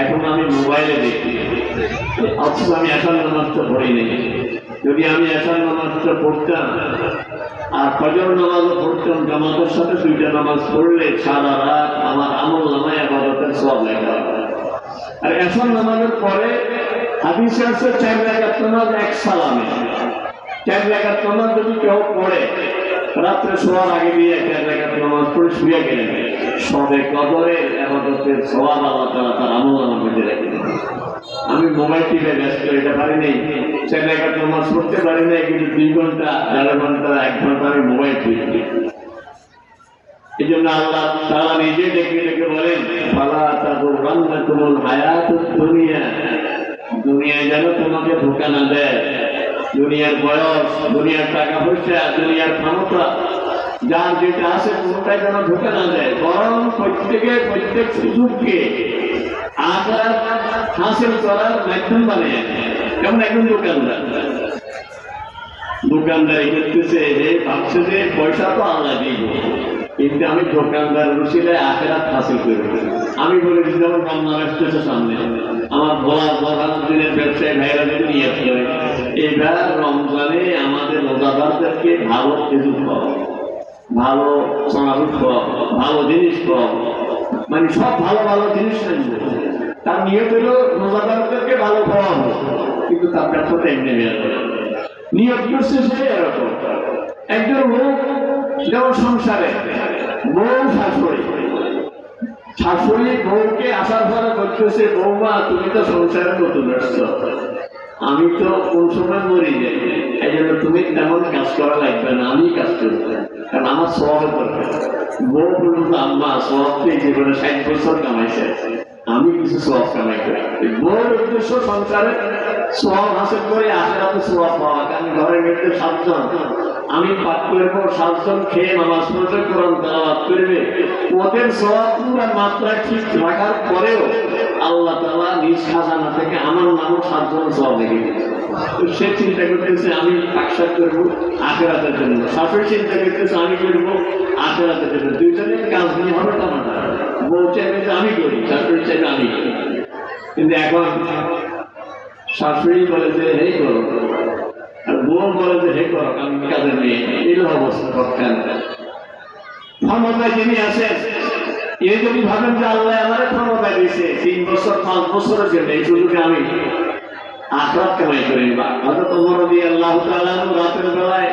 এখন আমি মোবাইলে দেখি। অথচ আমি একান্ন নামাজটা পড়ি নেই। যদি আমি একান্ন নামাজটা পড়তাম, আর ফজর নামাজও পড়তাম, জামাতের সাথে দুইটা নামাজ পড়লে সারা রাত আমার আমল নামায় আবাদতের সব লেখা আর এখন নামাজের পরে হাদিসে আছে, চার রাকাত নামাজ এক সালামে। চার রাকাত নামাজ যদি কেউ পড়ে রাত্রে শোয়ার আগে দিয়ে চার রাকাত নামাজ পড়ে শুয়ে গেলেন। সবে কদরের আবাদতের সওয়াব আল্লাহ তাআলা তার আমল নামার মধ্যে রেখে আমি মোবাইল টিপে ব্যস্ত, এটা পারি নেই রাকাত নামাজ পড়তে পারি নাই কিন্তু দুই ঘণ্টা দেড় ঘণ্টা, এক ঘণ্টা আমি মোবাইল টিপি এই জন্য আল্লাহ তারা নিজে ডেকে ডেকে বলেন, ফালা তাকুর রান্না তুমুল হায়াত দুনিয়া। দুনিয়ায় যেন তোমাকে ধোকা না দেয়। দুনিয়ার বয়স, দুনিয়ার টাকা পয়সা, দুনিয়ার ক্ষমতা, যার যেটা আছে কোনটাই যেন ধোকা না দেয় বরং প্রত্যেকে প্রত্যেক সুযোগকে আকার হাসিল করার মাধ্যম বানিয়ে যেমন একজন দোকানদার? দোকানদারি করতেছে যে, ভাবছে যে পয়সা তো আল্লাহ দিব। কিন্তু আমি দোকানদার রুশিলে আখেরাত হাসিল করব আমি বলে দিচ্ছি যেমন রমজান সামনে। আমার বলার দোকান দিনের ব্যবসায়ী ভাইরা যদি নিয়ে আসলে এবার রমজানে আমাদের রোজাদারদেরকে ভালো খেজুর খাওয়া, ভালো সোনারুট খাওয়া, ভালো জিনিস খাওয়া। মানে সব ভালো ভালো জিনিস তার নিয়ত হলো রোজাদারদেরকে ভালো খাওয়া হবে কিন্তু তার ব্যবসাটা এমনি হবে নিয়োগ করছে সে এরকম। একজন লোক যেমন সংসারে বউ শাশুড়ি। শাশুড়ি বউকে আসার পরে করতেছে বৌমা, তুমি তো সংসারে নতুন আসছো। আমি তো কোন সময় মরি যাই এই জন্য তুমি তেমন কাজ করা লাগবে না আমি কাজ করব কারণ আমার সব বউ বলুন আম্মা সব এই জীবনে ষাট বছর কামাইছে। আমি কিছু সব কামাই করি। বউর উদ্দেশ্য সংসারে সব হাসিল করে আখেরাতে সব পাওয়া কারণ ঘরের মধ্যে সাতজন। আমি পাঠ করব সাতজন খেয়ে নামাজ পড়বে কোরআন তেলাওয়াত করবে। ওদের পুরো মাত্রা ঠিক রাখার পরেও আল্লাহ তাআলা নিজ খাজানা থেকে আমার নামও সাতজন সব রেখে সে চিন্তা করতেছে, আমি সাক্ষাৎ করব আখেরাতের জন্য। শাশুড়ি চিন্তা করতেছে, আমি করব আখেরাতের জন্য। দুইজনের কাজ নিয়ে হবে তা না। বউ চাইবে আমি করি শাশুড়ি চাইবে আমি করি। কিন্তু এখন শাশুড়ি বলে যে, হে করো। আর বউ বলে যে, হে করো আমি কাজে মেয়ে। এর অবস্থা করতেন ক্ষমতায় যিনি আছেন, এ যদি ভাবেন যে আল্লাহ আমার ক্ষমতা দিয়েছে, তিন বছর, পাঁচ বছরের জন্য এই সুযোগে আমি আখরাত কামাই করি বা হয়তো তোমার দিয়ে আল্লাহ তাআলা রাতের বেলায়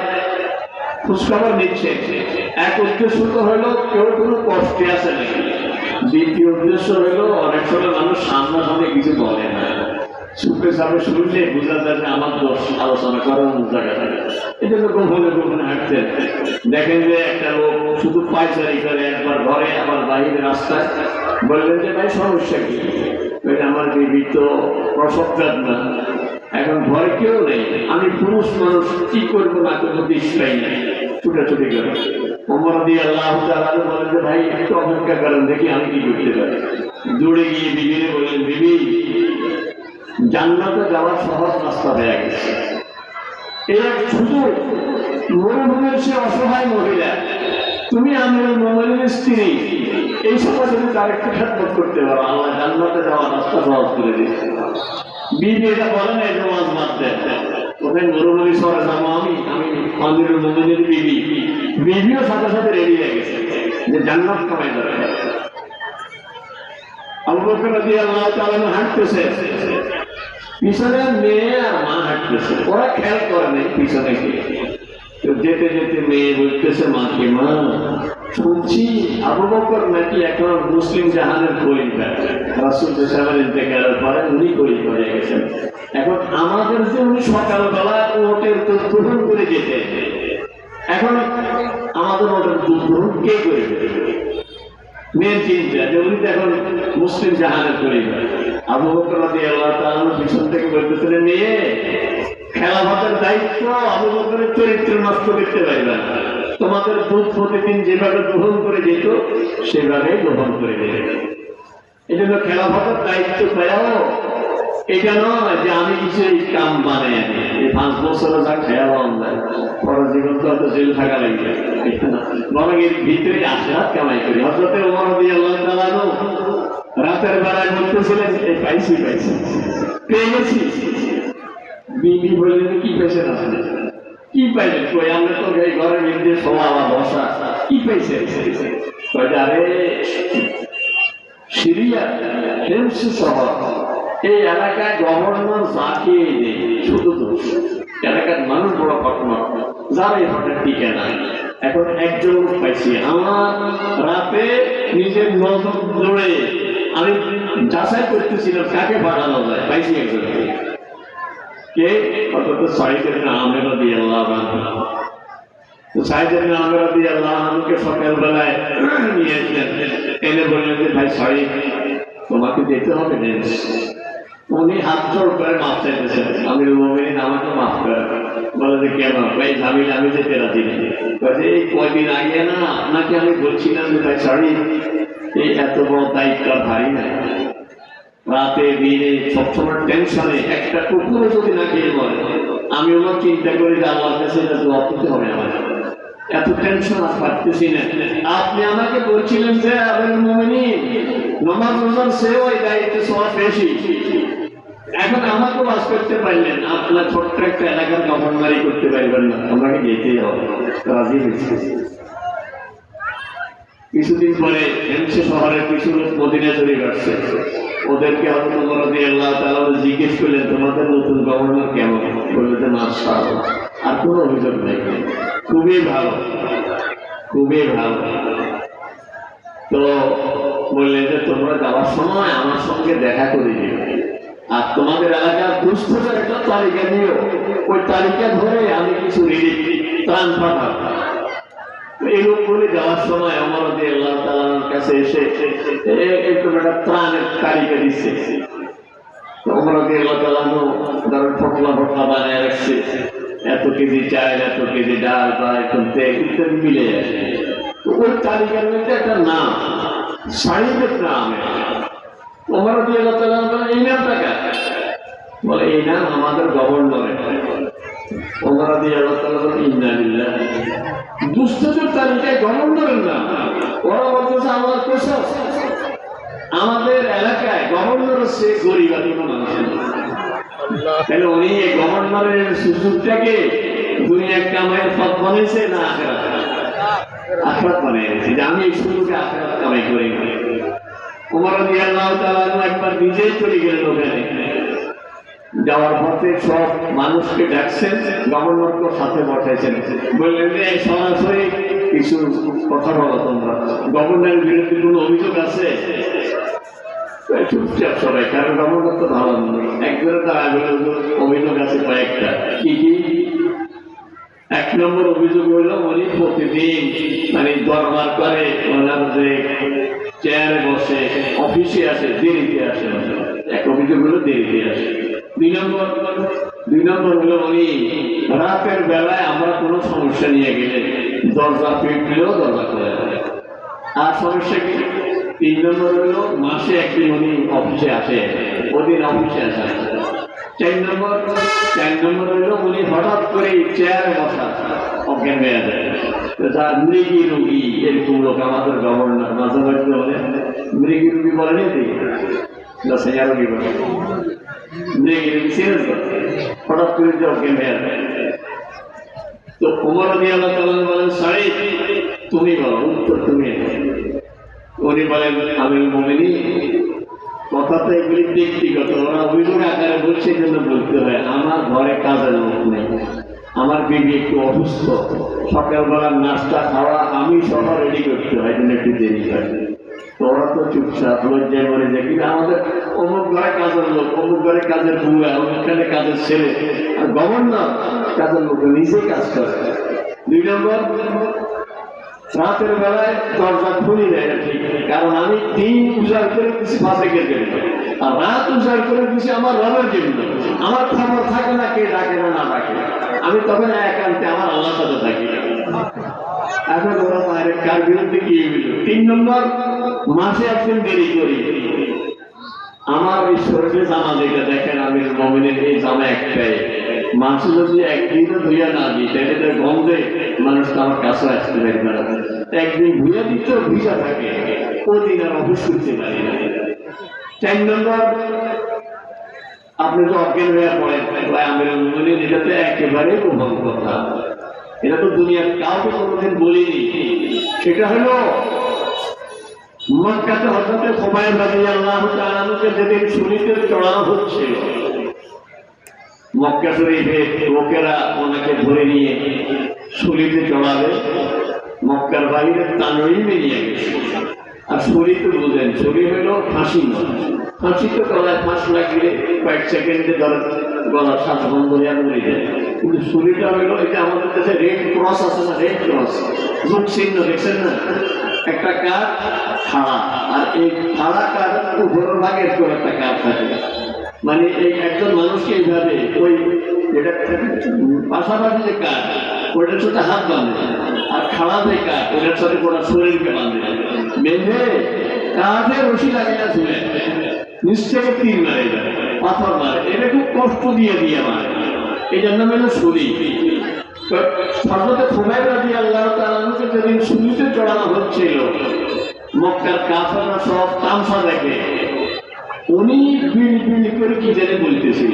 খোঁজখবর নিচ্ছে। এক উদ্দেশ্য তো হলো, কেউ কোনো কষ্টে আছে নাকি দ্বিতীয় উদ্দেশ্য হলো, অনেক সময় মানুষ সামনাসামনি কিছু বলে না। আমার বিবি তো প্রসব না এখন ভয় কেউ নেই। আমি পুরুষ মানুষ, কি করব না করব দিস পাই না ছুটাছুটি করে। ওমর দিয়ে আল্লাহ বলেন যে, ভাই, একটু অপেক্ষা করেন, দেখি আমি কি করতে পারি। দৌড়ে গিয়ে বিবিরে বললেন, বিবি জান্নাতে যাওয়ার সহজ রাস্তা হয়ে গেছে। এক সুযোগ, মরুভূমির সে অসহায় মহিলা। তুমি আমির মোহাম্মদের স্ত্রী। এই সময় তুমি তার একটু খেদমত করতে পারো। আল্লাহ জান্নাতে যাওয়ার রাস্তা সহজ করে দিয়েছে। বিবি এটা বলে না, এটা মাছ মারতে ওখানে মরুভূমি শহরে যাব আমি আমি আমির মোহাম্মদের বিবি। বিবিও সাথে সাথে রেডি হয়ে গেছে যে জান্নাত কামাই দরকার। আবু বকর রাদিয়াল্লাহু তাআলা হাঁটতেছে। পিছনে মেয়ে আর মা হাঁটতেছে। ওরা খেয়াল করে নাই পিছনে তো যেতে যেতে মেয়ে বলতেছে মাকে মা? শুনছি আবু বকর নাকি এখন মুসলিম জাহানের খলিফা রাসূল সাহেবের ইন্তেকালের পরে উনি খলিফা হয়ে গেছেন। এখন আমাদের যে উনি সকালবেলা ওটের দুধ গ্রহণ করে যেতে এখন আমাদের ওটের গ্রহণ কে করে মেয়ের চিন্তা এখন মুসলিম আবু বকর রাদিয়াল্লাহু তাআলা পিছন থেকে মেয়ে, খেলাফতের দায়িত্ব আবু বকরের চরিত্র নষ্ট করতে পারবে না। তোমাদের দুধ প্রতিদিন যেভাবে গ্রহণ করে যেত সেভাবে গ্রহণ করে দেবে এই জন্য খেলাফতের দায়িত্ব পেয়েও এটা নয় যে আমি কিছু এই কাম বানাই আনি। এই পাঁচ বছরে যা খেয়াল যায় পরে জীবন তো হয়তো জেল থাকা লাগবে। বরং এর ভিতরে আশীর্বাদ কামাই করি। হজরতে ওমর দিয়ে আল্লাহ তাআলা রাতের বেলায় বলতেছিলেন এই পাইছি পাইছি। পেয়ে বিবি বললেন, কি পেয়েছেন আপনি? কি পাইলেন? কই, আমরা তো এই ঘরের মধ্যে শোয়া বা বসা। কি পাইছেন কয় আরে, সিরিয়া হেমস শহর। এই এলাকায় গভর্নর যাকে নেই শুধু এলাকার মানুষ বড় ঘটনা যারা এই হঠাৎ টিকে নাই এখন একজন পাইছি, আমার রাতে নিজের নজর জোড়ে আমি যাচাই করতেছিলাম কাকে পাঠানো যায়। পাইছি একজন কে? অন্তত সাইদের আমের দিয়ে আল্লাহ তো সাইদের আমের দিয়ে আল্লাহ আমাকে সকালবেলায় নিয়েছিলেন এনে বললেন যে, ভাই সরি তোমাকে যেতে হবে উনি হাত জোর করে মাফ চাইতেছেন আমি মোমিন আমাকে মাফ করে বলে যে, কেন? ভাই ঝামিল আমি যেতে রাজি নেই। বলছে এই কয়দিন আগে না আপনাকে আমি বলছিলাম যে, ভাই সরি এই এত বড় দায়িত্ব ভারী নাই। রাতে, দিনে, সবসময় টেনশনে একটা কুকুরও যদি না খেয়ে বলে আমি আমার চিন্তা করি যে, আল্লাহর কাছে এটা দোয়া করতে হবে আমার এত টেনশন আর পারতেছি না। আপনি আমাকে বলছিলেন যে আবেন মোমিনী নমাজ রোজার সেও এই দায়িত্ব সবার বেশি। এখন আমাকে বাস করতে পারলেন আপনার ছোট্ট একটা এলাকার গভর্নরি করতে পারবেন না, আমাকে যেতেই হবে রাজি হয়েছে। কিছুদিন পরে এমসি শহরের কিছু লোক মদিনা চলে আসছে ওদেরকে হয়তো তোমরা দিয়ে আল্লাহ তালা জিজ্ঞেস করলেন, তোমাদের নতুন গভর্নর কেমন? বললে যে মাসা আর কোনো অভিযোগ নেই। খুবই ভালো খুবই ভালো। তো বললেন যে তোমরা যাওয়ার সময় আমার সঙ্গে দেখা করে দিও আর তোমাদের এলাকার দুস্থদের একটা তালিকা দিও। ওই তালিকা ধরে আমি কিছু ত্রাণ পাঠাবো। একটু এত এত কেজি ডাল ইত্যাদি মিলে যায়। ওই তালিকার মধ্যে একটা নাম সাহিদের নাম। ওমর দিয়ে আল্লাহ তালা এই নাম টাকা বলে এই নাম আমাদের গভর্নরের। ওমর দুষ্টদের তালিকায় গভর্নরের নাম ওরা বলতেছে আমার কোথাও আমাদের এলাকায় গভর্নর সে গরিব মানুষ। তাহলে উনি এই গভর্নরের সুযোগটাকে দুনিয়া কামাইয়ের পথ বানিয়েছে না আখেরাত? আখেরাত। বানিয়েছে। যে আমি এই সুযোগে আখেরাত কামাই করি একবার নিজেই চলে গেলেন ওখানে। যাওয়ার পথে সব মানুষকে ডাকছেন, গভর্নরকে সাথে বসাইছেন বললেন সরাসরি কিছু কথা বলো তোমরা। গভর্নরের বিরুদ্ধে কোনো অভিযোগ আছে? চুপচাপ সবাই, কারণ গভর্নর তো ভালো নয় একজনের তার অভিযোগ আছে কয়েকটা। কি কি? এক নম্বর অভিযোগ হইল উনি প্রতিদিন মানে দরবার করে ওনার যে চেয়ারে বসে, অফিসে আসে, দেরিতে আসে এক অভিযোগ হলো, দেরিতে আসে। দুই নম্বর দুই নম্বর হলো উনি রাতের বেলায় আমরা কোনো সমস্যা নিয়ে গেলে দরজা পিটলেও দরজা করে আর সমস্যা কি? তিন নম্বর হলো, মাসে একদিন উনি অফিসে আসে, ওদিন অফিসে আসে। চার নম্বর চার নম্বর হলো উনি হঠাৎ করে চেয়ারে বসা, অজ্ঞান হয়ে যায়। তার মৃগী রোগী এরকম লোক আমাদের গভর্নর মাঝে মাঝে বলে। মৃগী রোগী বলেনি না সেয়া রোগী বলে। মৃগী রোগী সিরিয়াস হঠাৎ করে হয়ে যায় তো উমর দিয়ে আল্লাহ তাআলা বলেন সারি তুমি বলো, উত্তর তুমি উনি বলেন, আমি মমিনী। কথা এগুলি ব্যক্তিগত, ওরা অভিযোগ আকারে বলছে জন্য বলতে হয় আমার ঘরে কাজের লোক নেই। আমার বিবি একটু অসুস্থ। সকালবেলার নাস্তা খাওয়া আমি সব রেডি করতে হয় জন্য একটু দেরি হয়। তো ওরা তো চুপচাপ লজ্জায় মরে যায়। কিন্তু আমাদের অমুক ঘরে কাজের লোক, অমুক ঘরে কাজের বুয়া অমুকখানে কাজের ছেলে। আর গভর্নর কাজের লোক নিজে কাজ করে। দুই নম্বর, রাতের বেলায় দরজা খুলি দেয় না ঠিক। কারণ আমি দিন উজাড় করে দিচ্ছি ফাঁসেকের জন্য। আর রাত উজাড় করে দিচ্ছি আমার রবের জন্য। আমার খবর থাকে না, কে ডাকে না না ডাকে। আমি তখন একান্তে আমার আল্লাহর সাথে থাকি। এখন ওরা মায়ের কার বিরুদ্ধে হইল? তিন নম্বর, মাসে একদিন দেরি করি। আমার এই শরীরে জামা যেটা দেখেন, আমি মমিনের এই জামা একটাই। মানুষ যদি একদিনও ধুইয়া না দিই, তাহলে তার গন্ধে মানুষ তো আমার কাছে আসতে না। একদিন ধুইয়া দিতেও ভিজা থাকে। ওদিন আর অফিস চার নম্বর আপনি তো অজ্ঞান হয়ে পড়েন ভাই, আমির মুমিনিন এটা তো একেবারে প্রভাব কথা। এটা তো দুনিয়ার কাউকে কোনোদিন বলিনি। সেটা হলো মক্কাতে হঠাৎ সময় বাজি আল্লাহ তাআলাকে যেদিন শুনিতে চড়ানো হচ্ছে, মক্কা শরীফে লোকেরা ওনাকে ধরে নিয়ে শুলিতে চড়াবে, মক্কার বাইরে তানরিমে নিয়ে গেছে। আর শরী তো বুঝেন শরী হইল ফাঁসি নয় ফাঁসি তো গলায় ফাঁস লাগিয়ে কয়েক সেকেন্ডে ধর গলার শ্বাস বন্ধ হয়ে মরে যায়। কিন্তু শরীরটা হইল এটা আমাদের কাছে রেড ক্রস আছে না রেড ক্রস যোগ চিহ্ন, দেখছেন না? একটা কাঠ খাড়া আর এই খাড়া কাঠ উপরের ভাগের তো একটা কাঠ থাকে। মানে এই একজন মানুষকে এইভাবে ওই যেটা পাশাপাশি যে কাঠ ওটার সাথে হাত বাঁধে আর খাড়া যে কাঠ ওটার সাথে গোটা শরীরকে বাঁধে বেঁধে কাঠে রশি লাগিয়ে ঝুলে নিচ থেকে তীর মারে, পাথর মারে। এটা খুব কষ্ট দিয়ে দিয়ে মারে। এই জন্য হলো শরীর সর্বতে খুবাই রাজি আল্লাহ তালাকে যেদিন শুনিতে চড়ানো হচ্ছিল, মক্কার কাফাররা সব তামসা দেখে। উনি বিল বিল করে কি জানে বলতেছিল।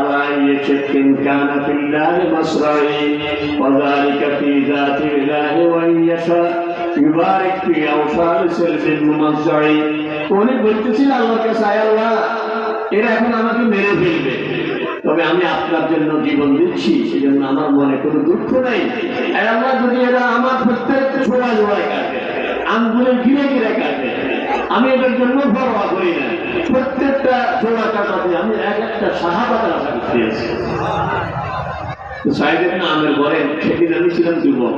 উত্তর মুসলিমা আলাই চেকিন কানা ফিল্লাহ মাসরাই وذلك في ذات الله وإن يشاء يبارك في أوصال سلف الممزع উনি বলতেছিল আল্লাহর কাছে আয় আল্লাহ এরা এখন আমাকে মেরে ফেলবে তবে আমি আপনার জন্য জীবন দিচ্ছি সেজন্য আমার মনে কোনো দুঃখ নাই আর আল্লাহ যদি এরা আমার প্রত্যেক ছোড়া জোড়ায় কাটে আঙ্গুলে ঘিরে ঘিরে কাটে আমি এটার জন্য পরোয়া করি না। প্রত্যেকটা জোড়া কাটাতে আমি এক একটা আশা করতে আছি সাহেবের না আমের বলেন, সেদিন আমি ছিলাম যুবক।